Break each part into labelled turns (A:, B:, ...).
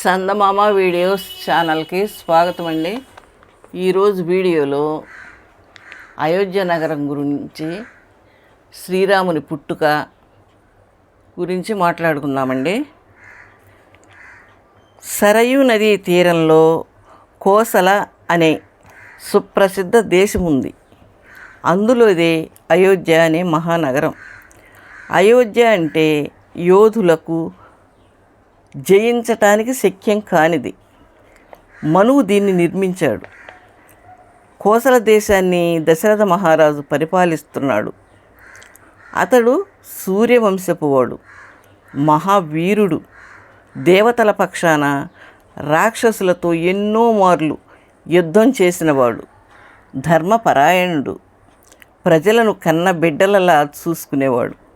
A: చందమామ videos ఛానల్కి స్వాగతం అండి ఈరోజు వీడియోలో అయోధ్య నగరం గురించి శ్రీరాముని పుట్టుక గురించి మాట్లాడుకుందామండి. సరయూ నదీ తీరంలో కోసల అనే సుప్రసిద్ధ దేశం ఉంది. అందులోదే అయోధ్య అనే మహానగరం. అయోధ్య అంటే యోధులకు జయించటానికి శక్యం కానిది. మనువు దీన్ని నిర్మించాడు. కోసల దేశాన్ని దశరథ మహారాజు పరిపాలిస్తున్నాడు. అతడు సూర్యవంశపు వాడు మహావీరుడు. దేవతల పక్షాన రాక్షసులతో ఎన్నో మార్లు యుద్ధం చేసినవాడు. ధర్మపరాయణుడు. ప్రజలను కన్న బిడ్డలలా చూసుకునేవాడు.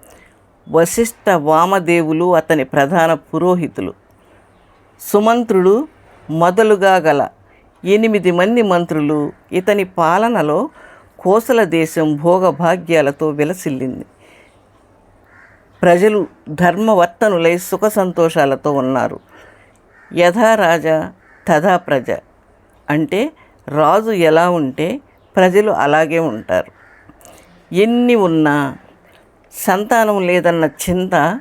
A: వశిష్ఠ వామదేవులు అతని ప్రధాన పురోహితులు. సుమంత్రుడు మొదలుగా గల ఎనిమిది మంది మంత్రులు ఇతని పాలనలో కోసల దేశం భోగభాగ్యాలతో విలసిల్లింది. ప్రజలు ధర్మవర్తనులై సుఖ సంతోషాలతో ఉన్నారు. యథా రాజా తథా ప్రజ. అంటే రాజు ఎలా ఉంటే ప్రజలు అలాగే ఉంటారు. ఎన్ని ఉన్నా సంతానం లేదన్న చింత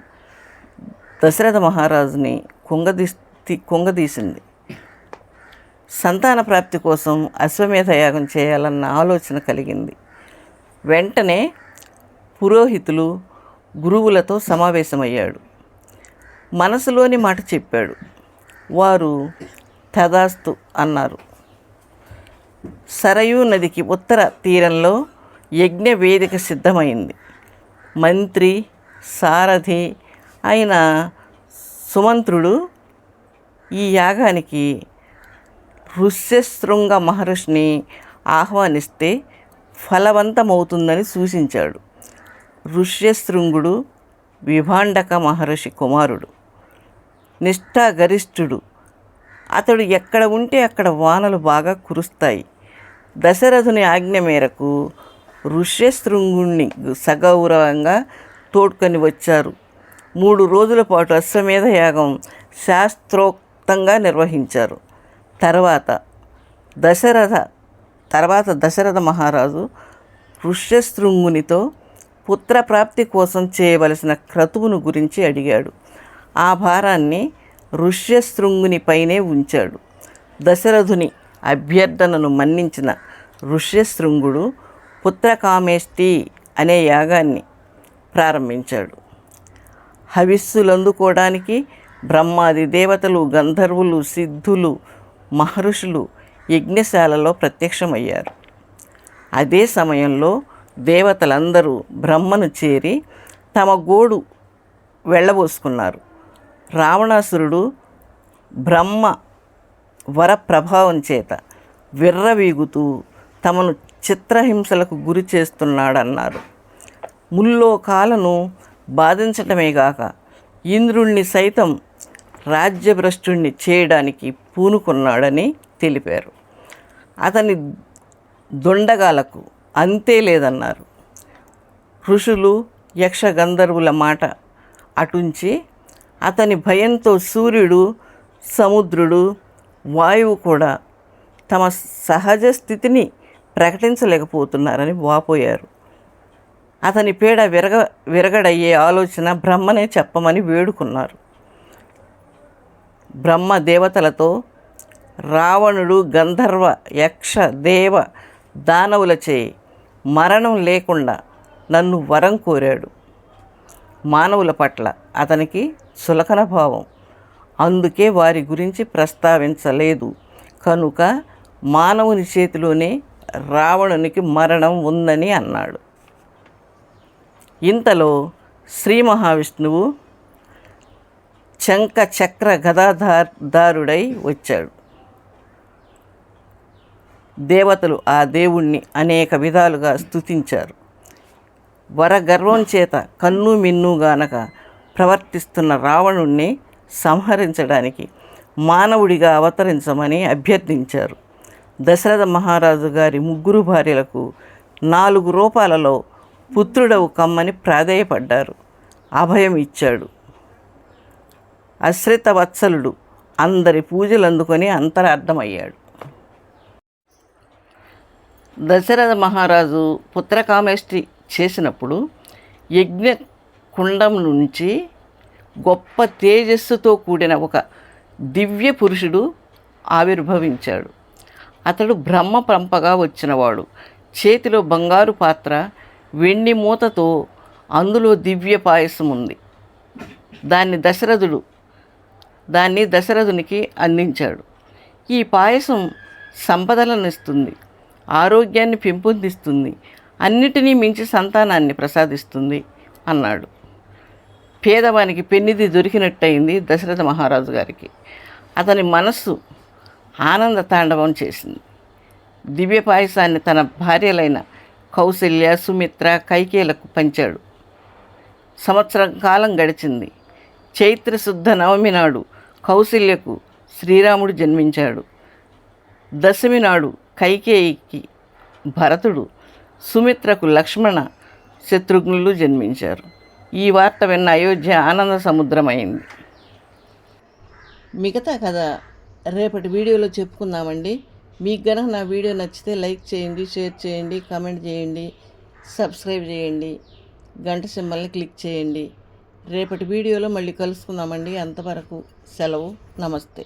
A: దశరథ మహారాజుని కుంగదీ కుంగదీసింది. సంతాన ప్రాప్తి కోసం అశ్వమేధ యాగం చేయాలన్న ఆలోచన కలిగింది. వెంటనే పురోహితులు గురువులతో సమావేశమయ్యాడు. మనసులోని మాట చెప్పాడు. వారు తదాస్తు అన్నారు. సరయూ నదికి ఉత్తర తీరంలో యజ్ఞ వేదిక సిద్ధమైంది. మంత్రి సారథి అయిన సుమంత్రుడు ఈ యాగానికి ఋష్యశృంగ మహర్షిని ఆహ్వానిస్తే ఫలవంతమవుతుందని సూచించాడు. ఋష్యశృంగుడు విభాండక మహర్షి కుమారుడు నిష్ఠాగరిష్ఠుడు. అతడు ఎక్కడ ఉంటే అక్కడ వానలు బాగా కురుస్తాయి. దశరథుని ఆజ్ఞ మేరకు ఋష్యశృంగుణ్ణి సగౌరవంగా తోడ్కొని వచ్చారు. మూడు రోజుల పాటు అశ్వమేధ యాగం శాస్త్రోక్తంగా నిర్వహించారు. తర్వాత దశరథ తర్వాత దశరథ మహారాజు ఋష్యశృంగునితో పుత్రప్రాప్తి కోసం చేయవలసిన క్రతువును గురించి అడిగాడు. ఆ భారాన్ని ఋష్యశృంగునిపైనే ఉంచాడు. దశరథుని అభ్యర్థనను మన్నించిన ఋష్యశృంగుడు పుత్రకామేష్టి అనే యాగాన్ని ప్రారంభించాడు. హవిస్సులందుకోవడానికి బ్రహ్మాది దేవతలు గంధర్వులు సిద్ధులు మహర్షులు యజ్ఞశాలలో ప్రత్యక్షమయ్యారు. అదే సమయంలో దేవతలందరూ బ్రహ్మను చేరి తమ గోడు వెళ్ళబోసుకున్నారు రావణాసురుడు బ్రహ్మ వర ప్రభావం చేత విర్రవీగుతూ తమను చిత్రహింసలకు గురి చేస్తున్నాడన్నారు. ముల్లోకాలను బాధించటమే గాక ఇంద్రుణ్ణి సైతం రాజ్యభ్రష్టుణ్ణి చేయడానికి పూనుకున్నాడని తెలిపారు. అతని దొండగాలకు అంతే లేదన్నారు. ఋషులు యక్ష గంధర్వుల మాట అటుంచి అతని భయంతో సూర్యుడు సముద్రుడు వాయువు కూడా తమ సహజ స్థితిని ప్రకటించలేకపోతున్నారని వాపోయారు అతని పీడ విరగ విరగడయ్యే ఆలోచన బ్రహ్మనే చెప్పమని వేడుకున్నారు. బ్రహ్మ దేవతలతో రావణుడు గంధర్వ యక్ష దేవ దానవులచే మరణం లేకుండా నన్ను వరం కోరాడు. మానవుల పట్ల అతనికి చులకన భావం. అందుకే వారి గురించి ప్రస్తావించలేదు. కనుక మానవుని చేతిలోనే రావణునికి మరణం ఉందని అన్నాడు. ఇంతలో శ్రీ మహావిష్ణువు శంఖ చక్ర గదాధారుడై వచ్చాడు. దేవతలు ఆ దేవుణ్ణి అనేక విధాలుగా స్తుతించారు. వరగర్వం చేత కన్ను మిన్నుగానక ప్రవర్తిస్తున్న రావణుణ్ణి సంహరించడానికి మానవుడిగా అవతరించమని అభ్యర్థించారు. దశరథ మహారాజు గారి ముగ్గురు భార్యలకు నాలుగు రూపాలలో పుత్రుడవు కమ్మని ప్రాధేయపడ్డారు. అభయం ఇచ్చాడు. అశ్రిత వత్సలుడు అందరి పూజలు అందుకొని అంతరార్థమయ్యాడు. దశరథ మహారాజు పుత్రకామేష్టి చేసినప్పుడు యజ్ఞ కుండం నుంచి గొప్ప తేజస్సుతో కూడిన ఒక దివ్య పురుషుడు ఆవిర్భవించాడు. అతడు బ్రహ్మ పంపగా వచ్చినవాడు. చేతిలో బంగారు పాత్ర వెండి మూతతో అందులో దివ్య పాయసం ఉంది దాన్ని దశరథుడు దాన్ని దశరథునికి అందించాడు. ఈ పాయసం సంపదలను ఇస్తుంది ఆరోగ్యాన్ని పెంపొందిస్తుంది అన్నిటినీ మించి సంతానాన్ని ప్రసాదిస్తుంది అన్నాడు. పేదవానికి పెన్నిది దొరికినట్టయింది దశరథ మహారాజు గారికి. అతని మనస్సు ఆనంద తాండవం చేసింది. దివ్య పాయసాన్ని తన భార్యలైన కౌశల్య సుమిత్ర కైకేలకు పంచాడు. సంవత్సరం కాలం గడిచింది. చైత్ర శుద్ధ నవమి నాడు కౌశల్యకు శ్రీరాముడు జన్మించాడు. దశమి నాడు కైకేయికి భరతుడు సుమిత్రకు లక్ష్మణ శత్రుఘ్నులు జన్మించారు. ఈ వార్త విన్న అయోధ్య ఆనంద సముద్రమైంది మిగతా కథ రేపటి వీడియోలో చెప్పుకుందామండి. మీకు గనక నా వీడియో నచ్చితే లైక్ చేయండి షేర్ చేయండి కామెంట్ చేయండి సబ్స్క్రైబ్ చేయండి గంట సింబల్ని క్లిక్ చేయండి. రేపటి వీడియోలో మళ్ళీ కలుసుకుందామండి. అంతవరకు సెలవు. నమస్తే.